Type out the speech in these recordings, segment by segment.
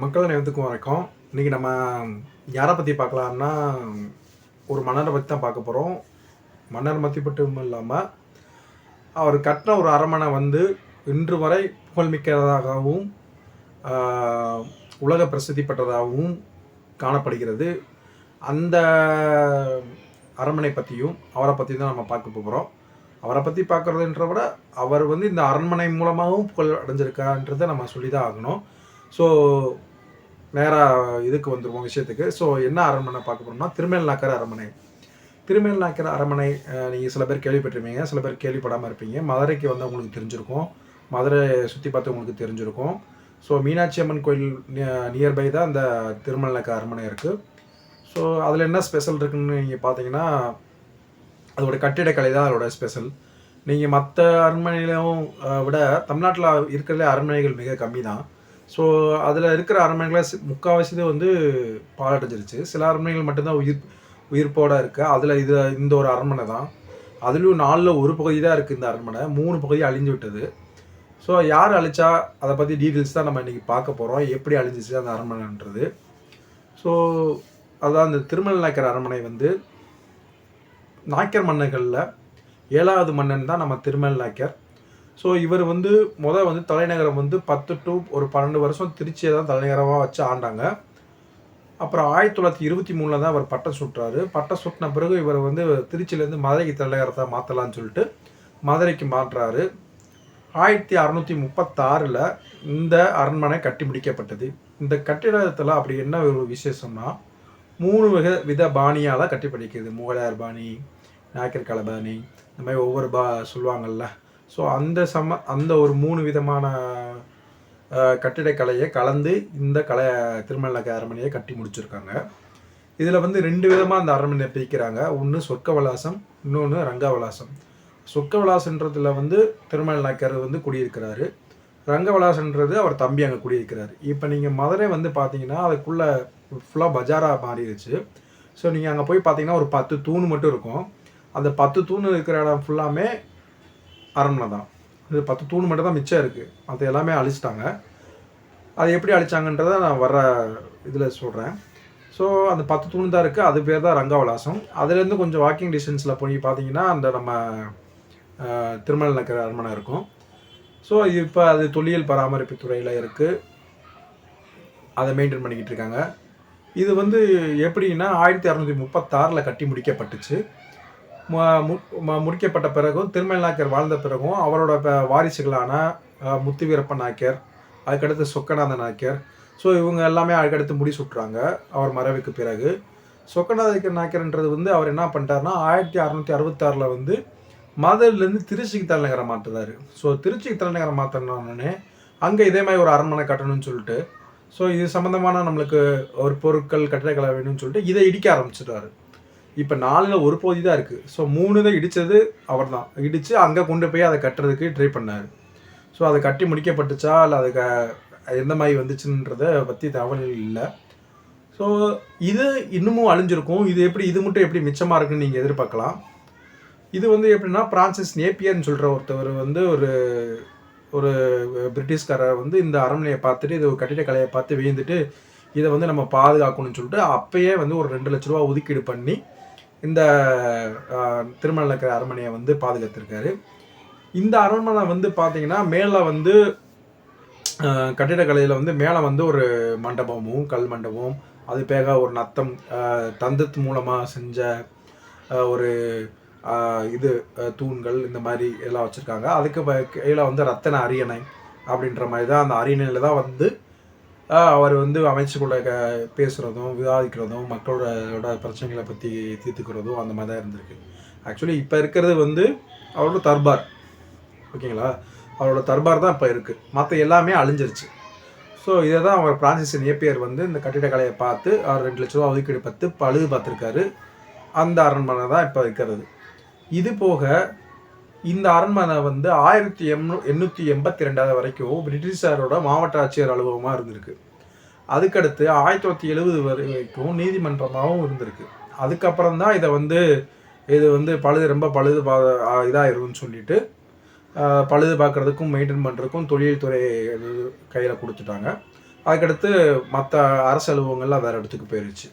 மக்கள் நேரத்துக்கும் வணக்கம். இன்றைக்கி நம்ம யாரை பற்றி பார்க்கலாம்னா ஒரு மன்னரை பற்றி தான் பார்க்க போகிறோம் மன்னர் பற்றி மட்டும் இல்லாமல் அவர் கட்டின ஒரு அரமனை வந்து இன்று வரை புகழ்மிக்கதாகவும் உலக பிரசித்தி பெற்றதாகவும் காணப்படுகிறது. அந்த அரண்மனை பற்றியும் அவரை பற்றி தான் நம்ம பார்க்க போகிறோம் அவரை பற்றி பார்க்குறதுன்ற விட அவர் வந்து இந்த அரண்மனை மூலமாகவும் புகழ் அடைஞ்சிருக்கான்றதை நம்ம சொல்லி தான் ஆகணும். ஸோ நேராக இதுக்கு வந்துருவோம் விஷயத்துக்கு. ஸோ என்ன அரண்மனை பார்க்க போறோம்னா திருமேல்நாக்கர் அரண்மனை. திருமேல்நாக்கர் அரண்மனை நீங்கள் சில பேர் கேள்விப்பட்டிருப்பீங்க சில பேர் கேள்விப்படாமல் இருப்பீங்க. மதுரைக்கு வந்து உங்களுக்கு தெரிஞ்சிருக்கும். மதுரை சுற்றி பார்த்து உங்களுக்கு தெரிஞ்சிருக்கும். ஸோ மீனாட்சி அம்மன் கோயில் நியர்பை தான் அந்த திருமல்நாக்கர் அரண்மனை இருக்குது ஸோ அதில் என்ன ஸ்பெஷல் இருக்குன்னு நீங்கள் பார்த்தீங்கன்னா அதோட கட்டிடக்கலை தான் அதோட ஸ்பெஷல் நீங்கள் மற்ற அரண்மனையிலும் விட தமிழ்நாட்டில் இருக்கிறதுல அரண்மனைகள் மிக கம்மி தான். ஸோ அதில் இருக்கிற அரண்மனைகளை முக்கால்வாசி இது வந்து பாழடைஞ்சிருச்சு. சில அரண்மனைகள் மட்டும்தான் உயிர் உயிர்ப்போடு இருக்குது அதில் இது இந்த ஒரு அரண்மனை தான். அதுலேயும் நாலில் ஒரு பகுதி தான் இருக்குது இந்த அரண்மனை. மூணு பகுதி அழிஞ்சு விட்டது. ஸோ யார் அழிச்சா அதை பற்றி டீட்டெயில்ஸ் தான் நம்ம இன்றைக்கி பார்க்க போகிறோம் எப்படி அழிஞ்சிச்சு அந்த அரண்மனைன்றது. ஸோ அதான் அந்த திருமல் நாயக்கர் அரண்மனை வந்து நாயக்கர் மன்னர்களில் ஏழாவது மன்னன் தான் நம்ம திருமல் நாயக்கர். ஸோ இவர் வந்து முதல் வந்து தலைநகரம் வந்து பத்து டு ஒரு பன்னெண்டு வருஷம் திருச்சியை தான் தலைநகரமாக வச்சு ஆண்டாங்க. அப்புறம் ஆயிரத்தி தொள்ளாயிரத்தி இருபத்தி மூணில் தான் அவர் பட்டம் சுட்டுறாரு பட்டம் சுட்டின பிறகு இவர் வந்து திருச்சியிலேருந்து மதுரைக்கு தலைநகரத்தை மாற்றலான்னு சொல்லிட்டு மதுரைக்கு மாற்றுறாரு ஆயிரத்தி அறநூற்றி முப்பத்தாறில் இந்த அரண்மனை கட்டி முடிக்கப்பட்டது. இந்த கட்டிடத்தில் அப்படி என்ன ஒரு விசேஷம்னா மூணு வித வித பாணியால் கட்டி படிக்கிறது முகலாயர் பாணி நாயக்கர் கலை பாணி இந்த மாதிரி ஒவ்வொரு பா சொல்லுவாங்கள்ல ஸோ அந்த சம அந்த ஒரு மூணு விதமான கட்டிடக்கலையை கலந்து இந்த கலை திருமலநகர் அரண்மனையை கட்டி முடிச்சிருக்காங்க. இதில் வந்து ரெண்டு விதமாக அந்த அரண்மனையை பிரிக்கிறாங்க. ஒன்று சொர்க்கவலாசம் இன்னொன்று ரங்கவலாசம். சொர்க்கவலாசன்றதுல வந்து திருமல் நாயக்கர் வந்து குடியிருக்கிறாரு. ரங்கவலாசன்றது அவர் தம்பி அங்கே குடியிருக்கிறாரு. இப்போ நீங்கள் மதுரை வந்து பார்த்தீங்கன்னா அதுக்குள்ளே ஃபுல்லாக பஜாராக மாறிடுச்சு ஸோ நீங்கள் அங்கே போய் பார்த்தீங்கன்னா ஒரு பத்து தூண் மட்டும் இருக்கும். அந்த பத்து தூண் இருக்கிற இடம் ஃபுல்லாமே அரண்மனை தான். இது பத்து தூண் மட்டும் தான் மிச்சம் இருக்குது மற்ற எல்லாமே அழிச்சிட்டாங்க. அதை எப்படி அழிச்சாங்கன்றதை நான் வர இதில் சொல்கிறேன் ஸோ அந்த பத்து தூண் தான் இருக்குது அது பேர் தான் ரங்கவலாசம். அதுலேருந்து கொஞ்சம் வாக்கிங் டிஸ்டன்ஸில் போய் பார்த்தீங்கன்னா அந்த நம்ம திருமல் நகர் அரண்மனை இருக்கும். ஸோ இப்போ அது தொல்லியல் பராமரிப்பு துறையில் இருக்குது அதை மெயின்டைன் பண்ணிக்கிட்டு இருக்காங்க. இது வந்து எப்படின்னா ஆயிரத்தி அறநூற்றி முப்பத்தாறில் கட்டி முடிக்கப்பட்டுச்சு. முடிக்கப்பட்ட பிறகும் திருமல் நாயக்கர் வாழ்ந்த பிறகும் அவரோட வாரிசுகளான முத்து வீரப்ப நாயக்கர் அதுக்கடுத்து சொக்கநாத நாயக்கர். ஸோ இவங்க எல்லாமே அதுக்கடுத்து முடி சுட்டுறாங்க. அவர் மறைவுக்கு பிறகு. சொக்கநாத நாயக்கர்ன்றது வந்து அவர் என்ன பண்ணிட்டாருன்னா ஆயிரத்தி அறநூற்றி அறுபத்தாறில் வந்து மதுரையிலேருந்து திருச்சிக்கு தலைநகரம் மாற்றுறாரு ஸோ திருச்சிக்கு தலைநகரம் மாற்றினோடனே அங்கே இதே மாதிரி ஒரு அரண்மனை கட்டணும்னு சொல்லிட்டு ஸோ இது சம்மந்தமான நம்மளுக்கு ஒரு பொருட்கள் கட்டிடக்கலை வேணும்னு சொல்லிட்டு இதை இடிக்க ஆரம்பிச்சிட்டாரு. இப்போ நாலில் ஒரு பகுதி தான் இருக்குது ஸோ மூணு தான் இடித்தது அவர் தான் இடித்து அங்கே கொண்டு போய் அதை கட்டுறதுக்கு ட்ரை பண்ணார். ஸோ அதை கட்டி முடிக்கப்பட்டுச்சா? இல்லை அதுக்கு எந்த மாதிரி வந்துச்சுன்றதை பற்றி தகவல் இல்லை. ஸோ இது இன்னமும் அழிஞ்சிருக்கும். இது எப்படி இது மட்டும் எப்படி மிச்சமாக இருக்குன்னு நீங்கள் எதிர்பார்க்கலாம். இது வந்து எப்படின்னா பிரான்சிஸ் நேப்பியர்னு சொல்கிற ஒருத்தவர் வந்து ஒரு ஒரு பிரிட்டிஷ்காரர் வந்து இந்த அரண்மனையை பார்த்துட்டு இது ஒரு கட்டிடக்கலையை பார்த்து வியந்துட்டு இதை வந்து நம்ம பாதுகாக்கணும்னு சொல்லிட்டு அப்பயே வந்து ஒரு ரெண்டு லட்ச ரூபா ஒதுக்கீடு பண்ணி இந்த திருமணம் இருக்கிற அரண்மனையை வந்து பாதுகாத்திருக்காரு. இந்த அரண்மனை வந்து பார்த்தீங்கன்னா மேலே வந்து கட்டிடக்கலையில் வந்து மேலே வந்து ஒரு மண்டபமும் கல் மண்டபமும் அது பேக ஒரு நத்தம் தந்தத்து மூலமாக செஞ்ச ஒரு இது தூண்கள் இந்த மாதிரி எல்லாம் வச்சுருக்காங்க. அதுக்கு கீழே வந்து ரத்தன அரியணை அப்படின்ற மாதிரி தான் அந்த அரியணையில் தான் வந்து அவர் வந்து அமைச்சுக்குள்ள க பேசுகிறதும் விவாதிக்கிறதும் மக்களோட பிரச்சனைகளை பற்றி தீர்த்துக்கிறதும் அந்த மாதிரி தான் இருந்திருக்கு. ஆக்சுவலி இப்போ இருக்கிறது வந்து அவரோட தர்பார். ஓகேங்களா? அவரோட தர்பார் தான் இப்போ இருக்குது மற்ற எல்லாமே அழிஞ்சிருச்சு. ஸோ இதை தான் அவர் பிரான்சிஸ் நேப்பியர் வந்து இந்த கட்டிடக்கலையை பார்த்து அவர் ரெண்டு லட்ச ரூபா ஒதுக்கீடு பார்த்து பழுது பார்த்துருக்காரு. அந்த அரண்மனை தான் இப்போ இருக்கிறது. இது போக இந்த அரண்மனை வந்து ஆயிரத்தி எண்ணூ எண்ணூற்றி எண்பத்தி ரெண்டாவது வரைக்கும் பிரிட்டிஷாரோட மாவட்ட ஆட்சியர் அலுவலகமாக இருந்திருக்கு. அதுக்கடுத்து ஆயிரத்தி தொள்ளாயிரத்தி எழுபது வரைக்கும் நீதிமன்றமாகவும் இருந்திருக்கு. அதுக்கப்புறம் தான் இதை வந்து இது வந்து பழுது ரொம்ப பழுது பா இதாயிரும்னு சொல்லிட்டு பழுது பார்க்குறதுக்கும் மெயின்டைன் பண்ணுறதுக்கும் தொழில்துறை கையில் கொடுத்துட்டாங்க. அதுக்கடுத்து மற்ற அரசு அலுவலகங்கள்லாம் வேறு இடத்துக்கு போயிருச்சு.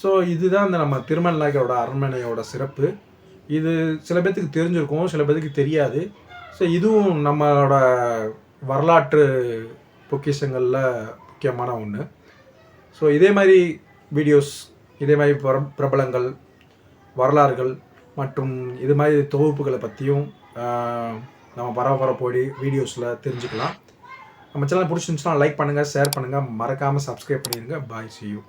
ஸோ இதுதான் இந்த நம்ம திருமல் அரண்மனையோட சிறப்பு. இது சில பேர்த்துக்கு தெரிஞ்சிருக்கும் சில பேர்த்துக்கு தெரியாது. ஸோ இதுவும் நம்மளோட வரலாற்று பொக்கிஷங்களில் முக்கியமான ஒன்று ஸோ இதே மாதிரி வீடியோஸ் இதே மாதிரி பிர- பிரபலங்கள் வரலாறுகள் மற்றும் இது மாதிரி தொகுப்புகளை பற்றியும் நம்ம வர வர போய் வீடியோஸில் தெரிஞ்சுக்கலாம். நம்ம சேனல் பிடிச்சிருந்துச்சுன்னா லைக் பண்ணுங்கள் ஷேர் பண்ணுங்கள் மறக்காமல் சப்ஸ்கிரைப் பண்ணிடுங்க. பாய் சி யூ